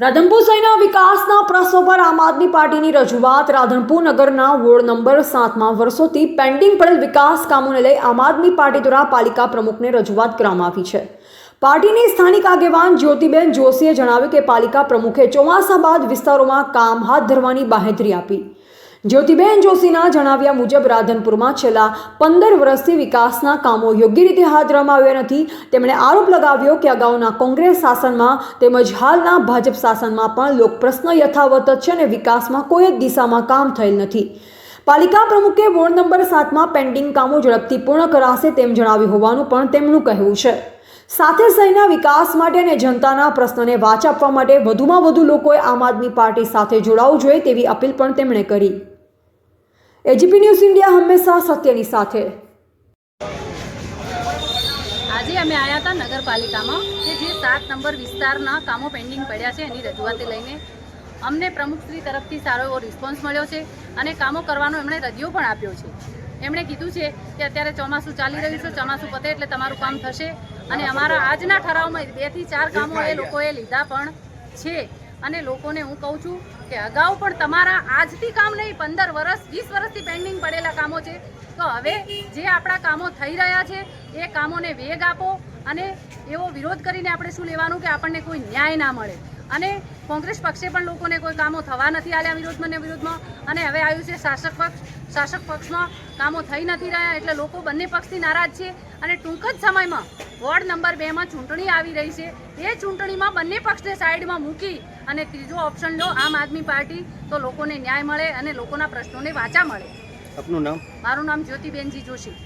રાધનપુર શહેરના વિકાસના પ્રશ્નો પર આમ આદમી પાર્ટીની રજૂઆત રાધનપુર નગરના વોર્ડ નંબર સાતમાં વર્ષોથી પેન્ડિંગ પડેલ વિકાસ કામોને લઈ આમ આદમી પાર્ટી દ્વારા પાલિકા પ્રમુખને રજૂઆત કરવામાં આવી છે. પાર્ટીની સ્થાનિક આગેવાન જ્યોતિબેન જોશીએ જણાવ્યું કે પાલિકા પ્રમુખે ચોમાસા બાદ વિસ્તારોમાં કામ હાથ ધરવાની બાહેધરી આપી. જ્યોતિબેન જોશીના જણાવ્યા મુજબ રાધનપુરમાં છેલ્લા પંદર વર્ષથી વિકાસના કામો યોગ્ય રીતે હાથ ધરવામાં આવ્યા નથી. તેમણે આરોપ લગાવ્યો કે અગાઉના કોંગ્રેસ શાસનમાં તેમજ હાલના ભાજપ શાસનમાં પણ લોકપ્રશ્ન યથાવત છે અને વિકાસમાં કોઈ જ દિશામાં કામ થયેલ નથી. પાલિકા પ્રમુખે વોર્ડ નંબર સાતમાં પેન્ડિંગ કામો ઝડપથી પૂર્ણ કરાશે તેમ જણાવ્યું હોવાનું પણ તેમનું કહેવું છે. સાથે શહેરના વિકાસ માટે અને જનતાના પ્રશ્નોને વાચ આપવા માટે વધુમાં વધુ લોકોએ આમ આદમી પાર્ટી સાથે જોડાવું જોઈએ તેવી અપીલ પણ તેમણે કરી. એજીપી ન્યૂઝ ઇન્ડિયા હંમેશા સત્યની સાથે. આજે અમે આવ્યા હતા નગરપાલિકામાં કે જે સાત નંબર વિસ્તારના કામો પેન્ડિંગ પડ્યા છે એની રજૂઆતે લઈને. અમને પ્રમુખશ્રી તરફથી સારો એવો રિસ્પોન્સ મળ્યો છે અને કામો કરવાનો એમણે રદિયો પણ આપ્યો છે. એમણે કીધું છે કે અત્યારે ચોમાસું ચાલી રહ્યું છે, ચોમાસું પતે એટલે તમારું કામ થશે. અને અમારા આજના ઠરાવમાં બેથી ચાર કામો એ લોકોએ લીધા પણ છે. અને લોકોને હું કહું છું કે અગાઉ પણ તમારા આજથી કામ નહીં પંદર વર્ષ વીસ વર્ષથી પેન્ડિંગ પડેલા કામો છે. તો હવે જે આપણા કામો થઈ રહ્યા છે એ કામોને વેગ આપો અને એવો વિરોધ કરીને આપણે શું લેવાનું કે આપણને કોઈ ન્યાય ના મળે. અને કોંગ્રેસ પક્ષે પણ લોકોને કોઈ કામો થવા નથી આલ્યા વિરોધમાં ને વિરોધમાં. અને હવે આવ્યું છે શાસક પક્ષ. શાસક પક્ષમાં કામો થઈ નથી રહ્યા એટલે લોકો બંને પક્ષથી નારાજ છે. અને ટૂંક જ સમયમાં વોર્ડ નંબર બેમાં ચૂંટણી આવી રહી છે. એ ચૂંટણીમાં બંને પક્ષને સાઈડમાં મૂકી અને ત્રીજો ઓપ્શન લો આમ આદમી પાર્ટી તો લોકોને ન્યાય મળે અને લોકોના પ્રશ્નોને વાચા મળે. આપનું નામ? મારું નામ જ્યોતિબેનજી જોશી.